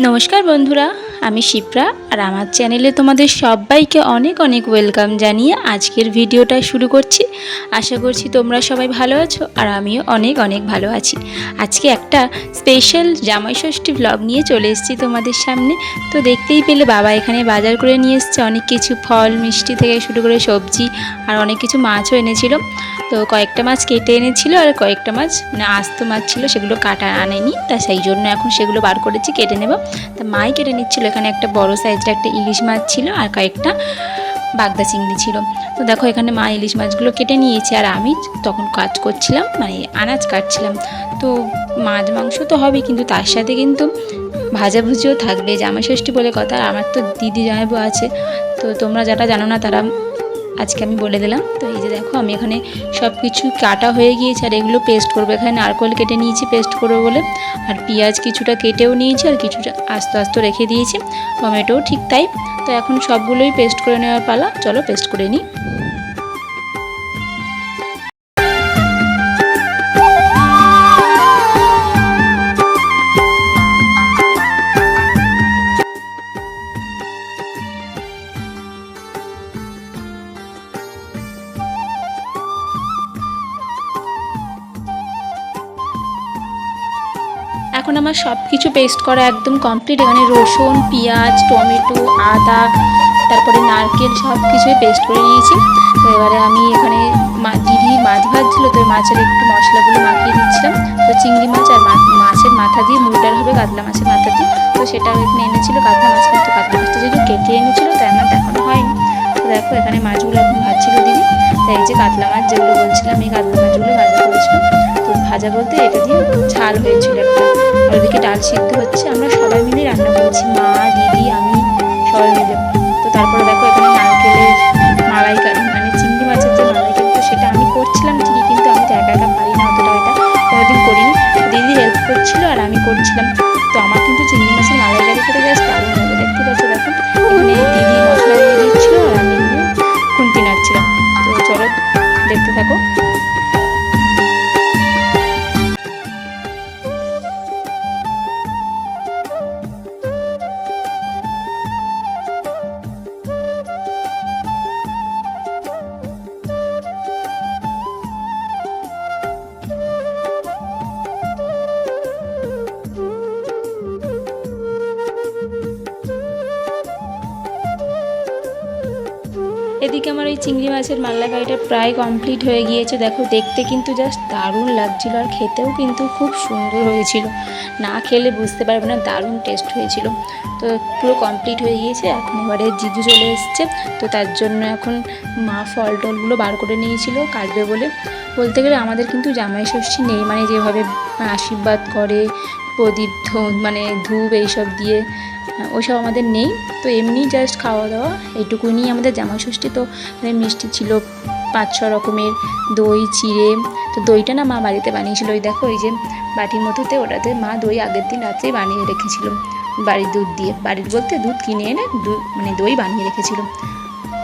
নমস্কার বন্ধুরা। আমি শিপ্রা আর আমার চ্যানেলে তোমাদের সবাইকে অনেক অনেক ওয়েলকাম জানিয়ে আজকের ভিডিওটা শুরু করছি। আশা করছি তোমরা সবাই ভালো আছো আর আমিও অনেক অনেক ভালো আছি। আজকে একটা স্পেশাল জামাই ষষ্ঠী ব্লগ নিয়ে চলে এসেছি তোমাদের সামনে। তো দেখতেই পেলে বাবা এখানে বাজার করে নিয়ে এসছে। অনেক কিছু ফল, মিষ্টি থেকে শুরু করে সবজি আর অনেক কিছু মাছও এনেছিল। তো কয়েকটা মাছ কেটে এনেছিল আর কয়েকটা মাছ মানে আস্ত মাছ ছিল সেগুলো কাটা আনেনি। তা সেই জন্য এখন সেগুলো বার করেছি, কেটে নেব। তা মাই কেটে নিচ্ছিল এখানে একটা বড় সাইজের একটা ইলিশ মাছ ছিল আর কয়েকটা বাগদা চিংড়ি ছিল। তো দেখো এখানে মা ইলিশ মাছগুলো কেটে নিয়েছে আর আমি তখন কাজ করছিলাম মানে আনাজ কাটছিলাম। তো মাছ মাংস তো হবে কিন্তু তার সাথে কিন্তু ভাজাভুজিও থাকবে জামাষষ্ঠী বলে কথা। আমার তো দিদি জামাইবু আছে, তো তোমরা যারা জানো না তারা আজকে আমি বলে দিলাম। তো এই যে দেখো, আমি এখানে সব কিছু কাটা হয়ে গিয়েছে আর এগুলো পেস্ট করব। এখানে নারকল কেটে নিয়েছি পেস্ট করব বলে। আর পেঁয়াজ কিছুটা কেটেও নিয়েছি আর কিছুটা আস্তে আস্তে রেখে দিয়েছি। টমেটোও ঠিক তাই। তো এখন সবগুলোই পেস্ট করে নেওয়ার পালা। চলো পেস্ট করে নিই। এখন আমার সব কিছু পেস্ট করা একদম কমপ্লিট এখানে রসুন, পেঁয়াজ, টমেটো, আদা, তারপরে নারকেল সব কিছুই পেস্ট করে নিয়েছি। তো এবারে আমি এখানে দিদি মাছ ভাজছিল, তো মাছের একটু মশলাগুলো মাখিয়ে দিচ্ছিলাম। তো চিংড়ি মাছ আর মাছের মাথা দিয়ে মুড়িটার হবে কাতলা মাছের মাথা দিয়ে। তো সেটাও এখানে এনেছিলো, কাতলা মাছ কিন্তু কাতলা মাছটা যেহেতু কেটে এনেছিলো, তাই আমার দেখানো হয়নি। তো দেখো এখানে মাছগুলো এখন ভাজছিল দিদি। তাই যে কাতলা মাছ যেগুলো বলছিলাম, এই কাতলা মাছগুলো ভাজা করেছিলাম। তো ভাজা বলতে এটা দিয়ে ঝাল হয়েছিল। ডাল সিদ্ধ হচ্ছে, আমরা সবাই মিলে রান্না করছি। মা, দিদি, আমি সবাই মিলে। তো তারপরে দেখো এখানে নারকেলের মালাইকারি মানে চিংড়ি মাছের যে মালাইকারি তো সেটা আমি করছিলাম ঠিকই, কিন্তু আমি তো একা একা পারি না অতটা এটা। কোনোদিন করিনি। দিদি হেল্প করছিল আর আমি করছিলাম। তো আমার কিন্তু চিংড়ি মাছের মালাইকারি খেতে জাস্ট এদিকে আমার ওই চিংড়ি মাছের মাল্লাকারিটা প্রায় কমপ্লিট হয়ে গিয়েছে। দেখো, দেখতে কিন্তু জাস্ট দারুণ লাগছিল আর খেতেও কিন্তু খুব সুন্দর হয়েছিল। না খেলে বুঝতে পারবে না, দারুণ টেস্ট হয়েছিল। তো পুরো কমপ্লিট হয়ে গিয়েছে, এখন এবারে জিজু চলে এসছে। তো তার জন্য এখন মা ফল টলগুলো বার করে নিয়েছিল, কাটবে বলে। বলতে গেলে আমাদের কিন্তু জামাই ষষ্ঠী নেই মানে যেভাবে আশীর্বাদ করে প্রদীপ মানে ধূপ এইসব দিয়ে ওসব আমাদের নেই। তো এমনি জাস্ট খাওয়া দাওয়া এইটুকুই নিয়ে আমাদের জামাই ষষ্ঠী তো মিষ্টি ছিল পাঁচ ছ রকমের দই, চিড়ে। তো দইটা না মা বাড়িতে বানিয়েছিল। ওই দেখো, ওই যে বাটির মধ্যেতে ওটাতে মা দই আগের দিন রাত্রেই বানিয়ে রেখেছিল বাড়ির দুধ দিয়ে। বাড়ির বলতে দুধ কিনে এনে মানে দই বানিয়ে রেখেছিল।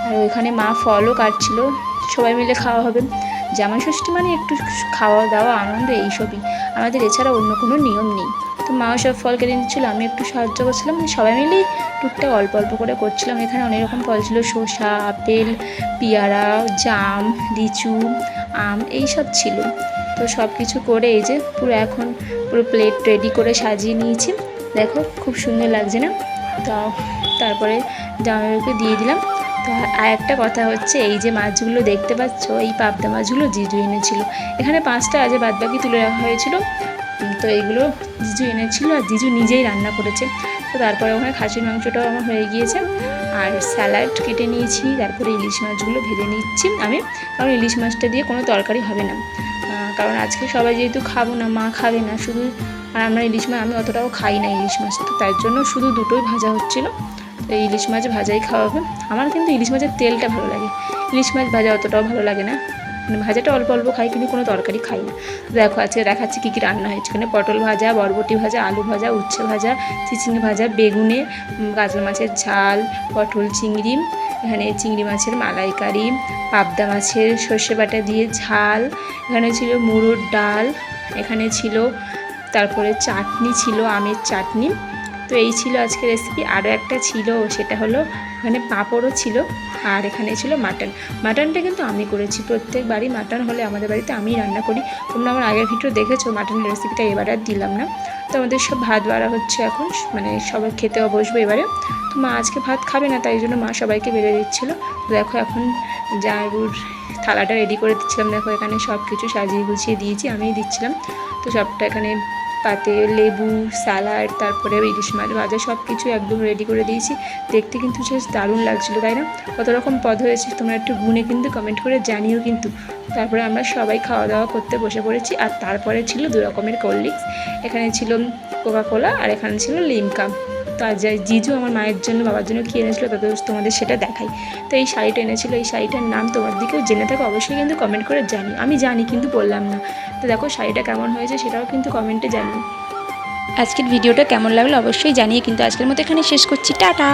আর ওইখানে মা ফলও কাটছিল। সবাই মিলে খাওয়া হবে। জামাই ষষ্ঠী মানে একটু খাওয়া দাওয়া, আনন্দ, এইসবই। আমাদের এছাড়া অন্য কোনো নিয়ম নেই। তো মাও সব ফল কেটে নিচ্ছিলো, আমি একটু সাহায্য করছিলাম মানে সবাই মিলেই টুকটাক অল্প অল্প করে করছিলাম। এখানে অনেক রকম ফল ছিল, শসা, আপেল, পেয়ারা, জাম, লিচু, আম এই সব ছিল। তো সব কিছু করে এই যে পুরো এখন পুরো প্লেট রেডি করে সাজিয়ে নিয়েছি। দেখো, খুব সুন্দর লাগছে না? তো তারপরে জামাইবাবুকে দিয়ে দিলাম। তো আর একটা কথা হচ্ছে, এই যে মাছগুলো দেখতে পাচ্ছ, এই পাবদা মাছগুলো জিজু এনেছিল। এখানে পাঁচটা আছে, বাদবাকি তুলে রাখা হয়েছিল। তো এইগুলো জিজু এনেছিল আর জিজু নিজেই রান্না করেছে। তো তারপরে ওখানে খাসির মাংসটাও আমার হয়ে গিয়েছে। আর স্যালাড কেটে নিয়েছি, তারপরে ইলিশ মাছগুলো ভেজে নিচ্ছি আমি। কারণ ইলিশ মাছটা দিয়ে কোনো তরকারি হবে না। কারণ আজকে সবাই যেহেতু খাব না, মা খাবে না, শুধু আর আমরা ইলিশ মাছ আমি অতটাও খাই না ইলিশ মাছ তো তার জন্য শুধু দুটোই ভাজা হচ্ছিল। তো ইলিশ মাছ ভাজাই খাওয়া হবে আমার কিন্তু ইলিশ মাছের তেলটা ভালো লাগে। ইলিশ মাছ ভাজা অতটাও ভালো লাগে না। মানে ভাজাটা অল্প অল্প খাই, কিন্তু কোনো তরকারি খাই না। দেখো, আজকে দেখাচ্ছি কী কী রান্না হয়েছে। এখানে পটল ভাজা, বরবটি ভাজা, আলু ভাজা, উচ্ছে ভাজা, চিচিঙ্গি ভাজা, বেগুনে কাতলা মাছের ঝাল, পটল চিংড়ি, এখানে চিংড়ি মাছের মালাইকারি, পাবদা মাছের সর্ষে বাটা দিয়ে ঝাল, এখানে ছিল মুড়োর ডাল, এখানে ছিল, তারপরে চাটনি ছিল, আমের চাটনি। তো এই ছিল আজকে রেসিপি আরও একটা ছিল, সেটা হলো ওখানে পাঁপড়ও ছিল আর এখানে ছিল মাটন মাটনটা কিন্তু আমি করেছি, প্রত্যেকবারই মাটন হলে আমাদের বাড়িতে আমি রান্না করি। তোমরা আমার আগের ভিডিও দেখেছ মাটনের রেসিপিটা এবার আর দিলাম না। তো আমাদের সব ভাত বাড়া হচ্ছে এখন মানে সবাই খেতেও বসবো এবারে। তো মা আজকে ভাত খাবে না, তাই জন্য মা সবাইকে বেড়ে দিচ্ছিল। দেখো এখন জারুর থালাটা রেডি করে দিচ্ছিলাম। দেখো এখানে সব কিছু সাজিয়ে গুছিয়ে দিয়েছি, আমিই দিচ্ছিলাম। তো সবটা এখানে পাতে লেবু, স্যালাড, তারপরে ইলিশ মাছ ভাজা সব কিছু একদম রেডি করে দিয়েছি। দেখতে কিন্তু বেশ দারুণ লাগছিল, তাই না? কত রকম পদ হয়েছে, তোমরা একটু গুনে কিন্তু কমেন্ট করে জানিও কিন্তু। তারপরে আমরা সবাই খাওয়া দাওয়া করতে বসে পড়েছি, আর তারপরে ছিল দু রকমের কোল্ড ড্রিঙ্কস এখানে ছিল কোকা কোলা আর এখানে ছিল লিমকা তো আর যাই, জিজু আমার মায়ের জন্য, বাবার জন্য কী এনেছিলো, তাদের তোমাদের সেটা দেখাই। তো এই শাড়িটা এনেছিলো, এই শাড়িটার নাম তোমার দিকেও জেনে থাকো, অবশ্যই কিন্তু কমেন্ট করে জানি আমি জানি কিন্তু বললাম না। তো দেখো শাড়িটা কেমন হয়েছে সেটাও কিন্তু কমেন্টে জানি আজকের ভিডিওটা কেমন লাগল অবশ্যই জানিয়ে কিন্তু আজকের মতো এখানে শেষ করছি। টাটা!